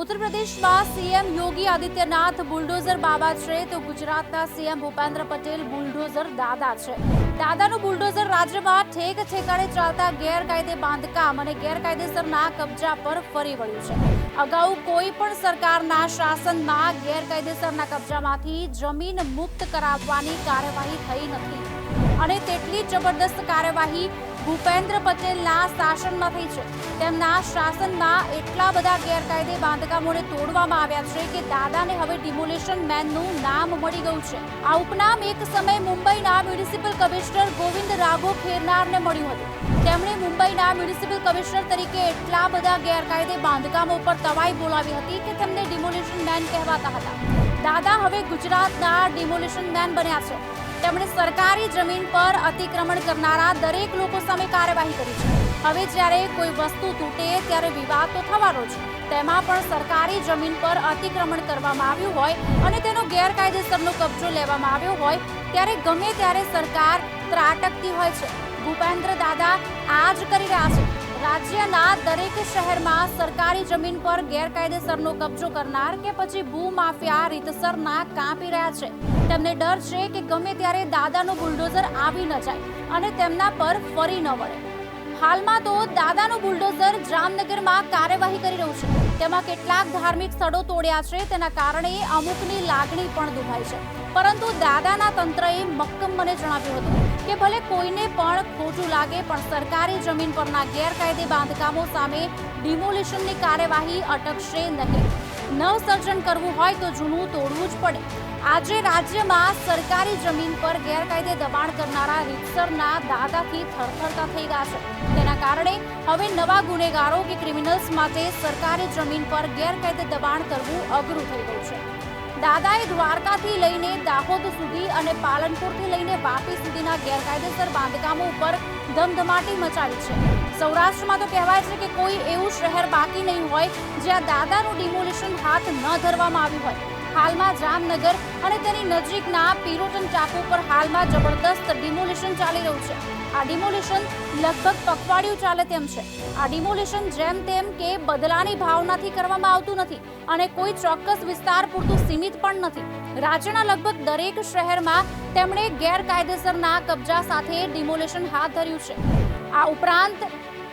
ઉત્તર પ્રદેશમાં CM Yogi Adityanath bulldozer બાબા છે તો ગુજરાતના સીએમ ભૂપેન્દ્ર પટેલ બુલડોઝર દાદા છે. દાદાનું બુલડોઝર રાજ્યમાં ઠેક ઠેકાણે ચાલતા ગેરકાયદે બાંધકામ અને ગેરકાયદેસરના કબજા પર ફરી વળ્યું છે. અગાઉ કોઈ પણ સરકારના શાસનમાં ગેરકાયદેસરના કબજામાંથી જમીન મુક્ત કરાવવાની કાર્યવાહી થઈ નથી. અને તેટલી જબરદસ્ત કાર્યવાહી ભૂપેન્દ્ર પટેલના શાસનમાં થઈ છે. તેમના શાસનમાં એટલા બધા ગેરકાયદે બાંધકામોને તોડવામાં આવ્યા છે કે દાદાને હવે ડિમોલેશન મેનનું નામ મળી ગયું છે. આ ઉપનામ એક સમયે મુંબઈના મ્યુનિસિપલ કમિશનર ગોવિંદ રાઘો ખેરનારને મળ્યું હતું. તેમણે મુંબઈના મ્યુનિસિપલ કમિશનર તરીકે એટલા બધા ગેરકાયદે બાંધકામો પર તવાઈ બોલાવી હતી કે તેમને ડિમોલેશન મેન કહેવાતા હતા. દાદા હવે ગુજરાતના ડિમોલેશન મેન બન્યા છે. તેમણે સરકારી જમીન પર અતિક્રમણ કરનારા દરેક લોકો સામે કાર્યવાહી કરી છે. હવે જ્યારે કોઈ વસ્તુ તૂટે ત્યારે વિવાદ તો થવાનો છે તેમાં પણ સરકારી જમીન પર અતિક્રમણ કરવામાં આવ્યું હોય અને તેનો ગેરકાયદેસરનો કબજો લેવામાં આવ્યો હોય ત્યારે ગમે ત્યારે સરકાર ત્રાટકતી હોય છે. ભૂપેન્દ્ર દાદા આ જ કરી રહ્યા છે. રાજ્યના દરેક શહેરમાં સરકારી જમીન પર ગેરકાયદેસરનો કબજો કરનાર કે પછી ભૂમાફિયા રીતસરના કાપી રહ્યા છે. તેમને ડર છે કે ગમે ત્યારે દાદાનું બુલડોઝર આવી ન જાય અને તેમના પર ફરી ન વળે. હાલમાં તો દાદાનું બુલડોઝર જામનગરમાં કાર્યવાહી કરી રહ્યું છે. તેમાં કેટલાક ધાર્મિક સ્થળો તોડ્યા છે, તેના કારણે અમુકની લાગણી પણ દુભાઈ છે. પરંતુ દાદાના તંત્રએ મક્કમ મને જણાવ્યું હતું કે ભલે કોઈને પણ ખોટું લાગે, પણ સરકારી જમીન પરના ગેરકાયદે બાંધકામો સામે ડિમોલિશનની કાર્યવાહી અટકશે નહીં. નવસર્જન કરવું હોય તો જૂનું તોડવું જ પડે. આજે રાજ્યમાં સરકારી જમીન પર ગેરકાયદે દબાણ કરનારા રીતસરના દાદાથી થરથરતા થઈ ગયા છે. તેના કારણે હવે નવા ગુનેગારો કે ક્રિમિનલ્સ માટે સરકારી જમીન પર ગેરકાયદે દબાણ કરવું અઘરું થઈ ગયું છે. દાદાએ દ્વારકાથી લઈને દાહોદ સુધી અને પાલનપુરથી લઈને વાપી સુધીના ગેરકાયદેસર બાંધકામો ઉપર ધમધમાટી મચાવી છે. સૌરાષ્ટ્રમાં તો કહેવાય છે કે કોઈ એવું શહેર બાકી નહીં હોય જ્યાં દાદાનું ડિમોલિશન હાથ ન ધરવામાં આવ્યું હોય. હાલમાં જામનગર અને તેની નજીકના પિરોટન ટાપુ પર હાલમાં જબરદસ્ત ડિમોલિશન ચાલી રહ્યું છે. આ ડિમોલિશન લગભગ પખવાડિયું ચાલે તેમ છે. આ ડિમોલિશન જેમ તેમ કે બદલાની ભાવનાથી કરવામાં આવતું નથી અને કોઈ ચોક્કસ વિસ્તાર પૂરતું સીમિત પણ નથી. રાજ્યના લગભગ દરેક શહેરમાં તેમણે ગેરકાયદેસરના કબજા સાથે ડિમોલિશન હાથ ધર્યું છે. આ ઉપરાંત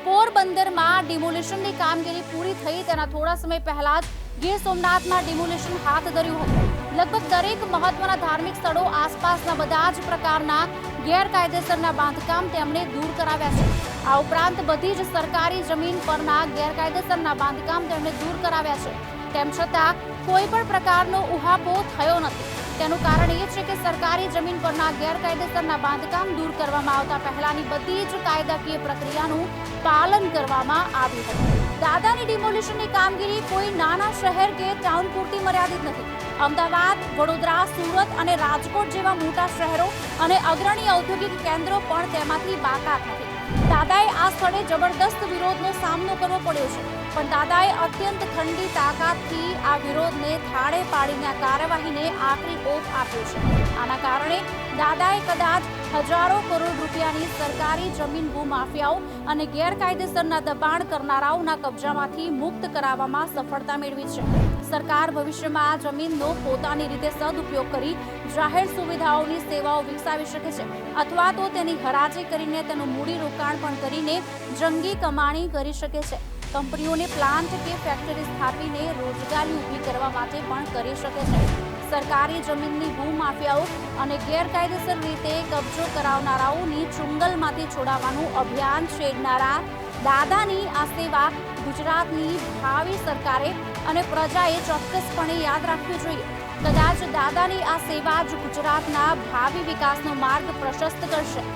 પોરબંદરમાં ડિમોલિશનની કામગીરી પૂરી થઈ તેના થોડા સમય પહેલા જ ગીર સોમનાથમાં ડિમોલિશન હાથ ધર્યું હતું. લગભગ દરેક મહત્વના ધાર્મિક સ્થળો આસપાસના બધા જ પ્રકારના ગેરકાયદેસરના બાંધકામ તેમણે દૂર કરાવ્યા છે. આ ઉપરાંત બધી જ સરકારી જમીન પરના ગેરકાયદેસરના બાંધકામ તેમણે દૂર કરાવ્યા છે. તેમ છતાં કોઈ પણ પ્રકારનો ઉહાપો થયો નથી. તેનું કારણ એ છે કે સરકારી જમીન પરના ગેરકાયદેસરના બાંધકામ દૂર કરવામાં આવતા પહેલાની બધી જ કાયદાકીય પ્રક્રિયાનું પાલન કરવામાં આવ્યું હતું. દાદાની ડિમોલિશનની કામગીરી કોઈ નાના શહેર કે ટાઉન પૂરતી મર્યાદિત નથી. અમદાવાદ, વડોદરા, સુરત અને રાજકોટ જેવા મોટા શહેરો અને અગ્રણી ઔદ્યોગિક કેન્દ્રો પણ તેમાંથી બાકાત નથી. દાદાએ આ સ્થળે જબરદસ્ત વિરોધનો સામનો કરવો પડ્યો છે. પણ દાદાએ અત્યંત ઠંડી તાકાતથી આ વિરોધને થાળે પાડીને આ કાર્યવાહીને આખરી ઓપ આપ્યો છે. આના કારણે દાદાએ કદાચ હજારો કરોડ રૂપિયાની સરકારી જમીન ભૂમાફિયાઓ અને ગેરકાયદેસરના દબાણ કરનારાઓના કબજામાંથી મુક્ત કરાવવામાં સફળતા મેળવી છે. સરકાર ભવિષ્યમાં આ જમીનનો પોતાની રીતે સદુપયોગ કરી જાહેર સુવિધાઓની સેવાઓ વિકસાવી શકે છે અથવા તો તેની હરાજી કરીને તેનું મૂડી રોકાણ પણ કરીને જંગી કમાણી કરી શકે છે. કંપનીઓને પ્લાન્ટ કે ફેક્ટરી સ્થાપીને રોજગારી ઊભી કરવા માટે પણ કરી શકે છે. સરકારી જમીનની ભૂમાફિયાઓ અને ગેરકાયદેસર રીતે કબજો કરાવનારાઓની ચુંગલમાંથી છોડાવવાનું અભિયાન છેડનારા દાદાની આ સેવા ગુજરાતની ભાવિ સરકારે અને પ્રજાએ ચોક્કસપણે યાદ રાખવી જોઈએ. કદાચ દાદાની આ સેવા જ ગુજરાતના ભાવિ વિકાસનો માર્ગ પ્રશસ્ત કરશે.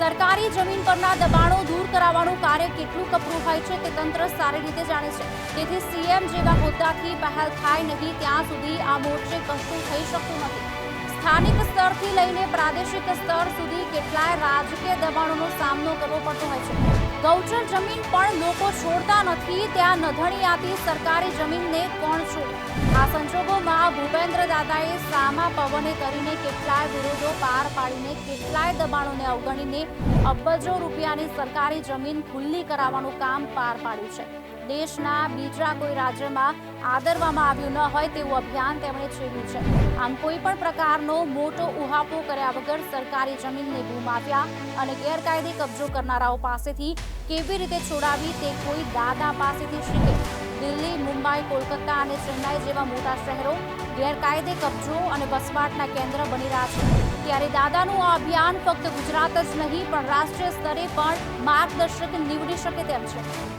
સરકારી જમીન પરના દબાણો દૂર કરાવવાનું કાર્ય કેટલું કપરું હોય છે તે તંત્ર સારી રીતે જાણે છે. તેથી સીએમ જેવા હોદ્દાથી પહેલ થાય નહીં, ત્યાં સુધી આ મોરચે કશું થઈ શકતું નથી. સ્થાનિક સ્તરથી લઈને પ્રાદેશિક સ્તર સુધી કેટલાય રાજકીય દબાણોનો સામનો કરવો પડતો હોય છે. ગૌચર જમીન પણ લોકો છોડતા નથી, ત્યાં નધણીયાતી સરકારી જમીનને કોણ છોડે? આ સંજોગોમાં ભૂપેન્દ્ર દાદાએ સામા પવને કરીને કેટલાય વિરોધો પાર પાડીને કેટલાય દબાણોને અવગણીને અબજો રૂપિયાની સરકારી જમીન ખુલ્લી કરાવવાનું કામ પાર પાડ્યું છે. દેશના બીજા કોઈ રાજ્યમાં આદરવામાં આવ્યું ન હોય તેવું અભિયાન તેમણે છેડ્યું છે. આમ કોઈ પણ પ્રકારનો મોટો ઉહાપો કર્યા વગર સરકારી જમીનને ભૂમાફિયા અને ગેરકાયદે કબજો કરનારાઓ પાસેથી કેવી રીતે છોડાવી તે કોઈ દાદા પાસેથી શીખે. દિલ્હી, મુંબઈ, કોલકાતા અને ચેન્નાઈ જેવા મોટા શહેરો ગેરકાયદે કબજો અને વસવાટના કેન્દ્ર બની રહ્યા છે. ત્યારે દાદાનું આ અભિયાન ફક્ત ગુજરાત જ નહીં, પણ રાષ્ટ્રીય સ્તરે પણ માર્ગદર્શક નીવડી શકે તેમ છે.